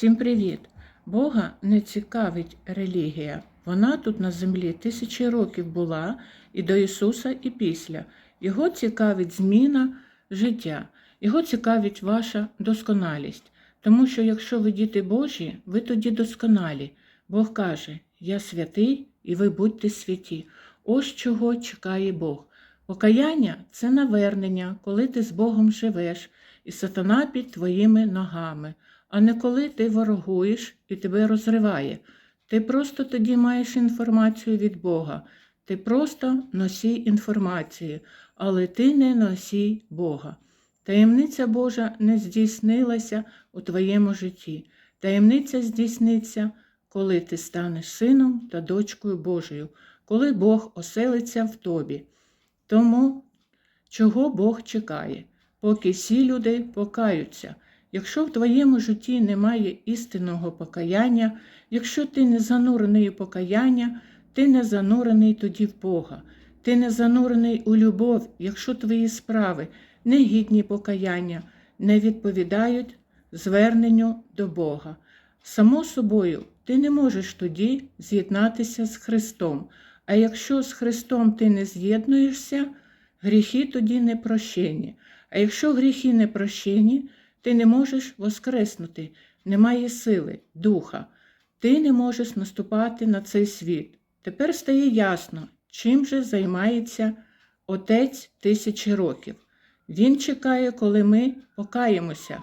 Всім привіт! Бога не цікавить релігія. Вона тут на землі тисячі років була і до Ісуса, і після. Його цікавить зміна життя, його цікавить ваша досконалість. Тому що якщо ви діти Божі, ви тоді досконалі. Бог каже: Я святий, і ви будьте святі. Ось чого чекає Бог. Покаяння це навернення, коли ти з Богом живеш, і сатана під твоїми ногами, а не коли ти ворогуєш і тебе розриває. Ти просто тоді маєш інформацію від Бога. Ти просто носій інформації, але ти не носій Бога. Таємниця Божа не здійснилася у твоєму житті. Таємниця здійсниться, коли ти станеш сином та дочкою Божою, коли Бог оселиться в тобі. Тому, чого Бог чекає, поки всі люди покаються. Якщо в твоєму житті немає істинного покаяння, якщо ти не занурений у покаяння, ти не занурений тоді в Бога, ти не занурений у любов, якщо твої справи не гідні покаяння, не відповідають зверненню до Бога. Само собою, ти не можеш тоді з'єднатися з Христом. А якщо з Христом ти не з'єднуєшся, гріхи тоді не прощені. А якщо гріхи не прощені, ти не можеш воскреснути, немає сили, духа. Ти не можеш наступати на цей світ. Тепер стає ясно, чим же займається Отець тисячі років. Він чекає, коли ми покаємося.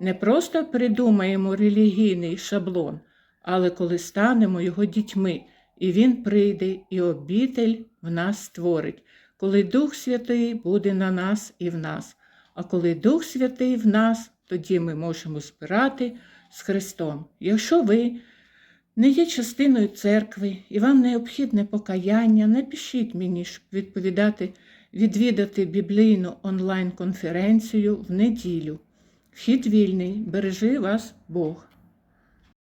Не просто придумаємо релігійний шаблон, але коли станемо його дітьми, і Він прийде і обітель в нас створить, коли Дух Святий буде на нас і в нас. А коли Дух Святий в нас, тоді ми можемо збирати з Христом. Якщо ви не є частиною церкви і вам необхідне покаяння, напишіть мені, щоб відповідати, відвідати біблійну онлайн-конференцію в неділю. Вхід вільний, бережи вас Бог.